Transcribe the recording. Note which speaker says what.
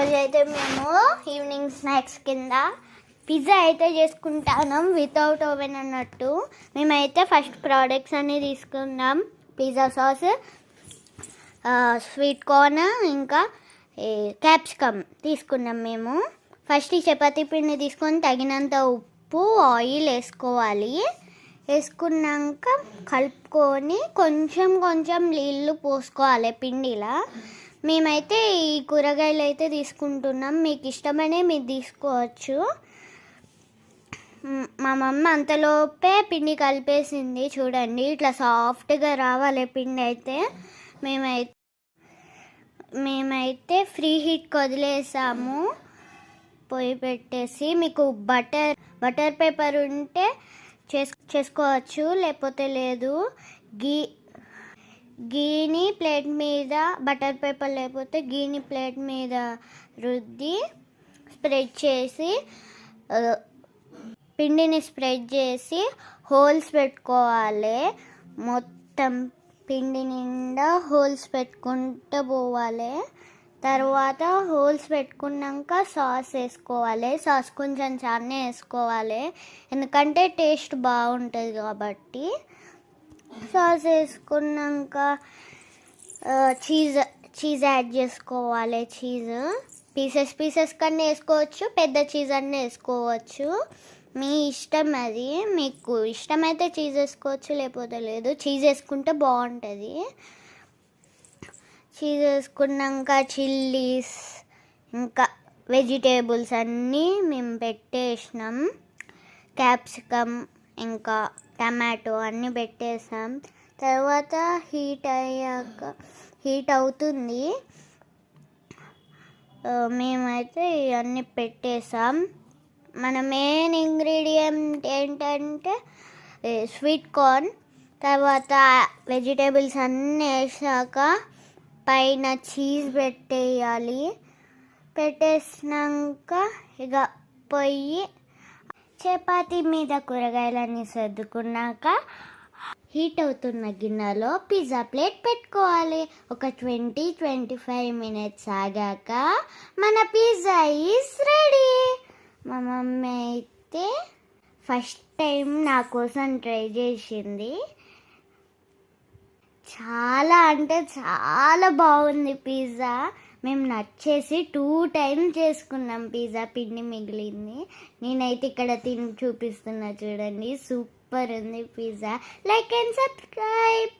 Speaker 1: ఈరోజు అయితే మేము ఈవినింగ్ స్నాక్స్ కింద పిజ్జా అయితే చేసుకుంటాం వితౌట్ ఓవెన్ అన్నట్టు. మేమైతే ఫస్ట్ ప్రోడక్ట్స్ అన్ని తీసుకున్నాం. పిజ్జా సాస్ స్వీట్ కార్న్ ఇంకా క్యాప్సికమ్ తీసుకున్నాం మేము. ఫస్ట్ ఈ చపాతీ పిండి తీసుకొని తగినంత ఉప్పు ఆయిల్ వేసుకోవాలి. వేసుకున్నాక కలుపుకొని కొంచెం కొంచెం నీళ్ళు పోసుకోవాలి పిండిలా. మేమైతే ఈ కూరగాయలు అయితే తీసుకుంటున్నాం. మీకు ఇష్టమనే మీరు తీసుకోవచ్చు. మా మమ్మ అంతలోపే పిండి కలిపేసింది. చూడండి ఇట్లా సాఫ్ట్గా రావాలి పిండి అయితే. మేమైతే మేమైతే ఫ్రీ హీట్కి వదిలేసాము పొయ్యి పెట్టేసి మీకు బటర్ బటర్ పేపర్ ఉంటే చేస్ చేసుకోవచ్చు. లేకపోతే లేదు. గీ గీని ప్లేట్ మీద బటర్ పేపర్ లేకపోతే గీని ప్లేట్ మీద రుద్ది స్ప్రెడ్ చేసి పిండిని స్ప్రెడ్ చేసి హోల్స్ పెట్టుకోవాలి. మొత్తం పిండి నిండా హోల్స్ పెట్టుకుంటూ పోవాలి. తర్వాత హోల్స్ పెట్టుకున్నాక సాస్ వేసుకోవాలి. సాస్ కొంచెం చాలా వేసుకోవాలి. ఎందుకంటే టేస్ట్ బాగుంటుంది కాబట్టి. సాస్ వేసుకున్నాక చీజ్ చీజ్ యాడ్ చేసుకోవాలి. చీజ్ పీసెస్ పీసెస్ కన్నా వేసుకోవచ్చు పెద్ద చీజ్ అన్నీ వేసుకోవచ్చు. మీ ఇష్టం అది. మీకు ఇష్టమైతే చీజ్ వేసుకోవచ్చు లేకపోతే లేదు. చీజ్ వేసుకుంటే బాగుంటుంది. చీజ్ వేసుకున్నాక చిల్లీస్ ఇంకా వెజిటేబుల్స్ అన్నీ మేము పెట్టేసినాం. క్యాప్సికమ్ ఇంకా టమాటో అన్నీ పెట్టేసాం. తర్వాత హీట్ అయ్యాక హీట్ అవుతుంది. మేమైతే ఇవన్నీ పెట్టేసాం. మన మెయిన్ ఇంగ్రీడియంట్ ఏంటంటే స్వీట్ కార్న్ తర్వాత వెజిటేబుల్స్ అన్నీ వేసాక పైన చీజ్ పెట్టేయాలి. పెట్టేసినాక ఇక పొయ్యి చపాతి మీద కూరగాయలన్నీ సర్దుకున్నాక హీట్ అవుతున్న గిన్నెలో పిజ్జా ప్లేట్ పెట్టుకోవాలి. ఒక ట్వంటీ ట్వంటీ ఫైవ్ మినిట్స్ ఆగాక మన పిజ్జా ఈస్ రెడీ మా మమ్మీ అయితే ఫస్ట్ టైం నా కోసం ట్రై చేసింది. చాలా అంటే చాలా బాగుంది పిజ్జా మేము నచ్చేసి టూ టైమ్స్ చేసుకున్నాం పిజ్జా పిండి మిగిలింది. నేనైతే ఇక్కడ తిని చూపిస్తున్నా చూడండి. సూపర్ ఉంది పిజ్జా లైక్ అండ్ సబ్స్క్రైబ్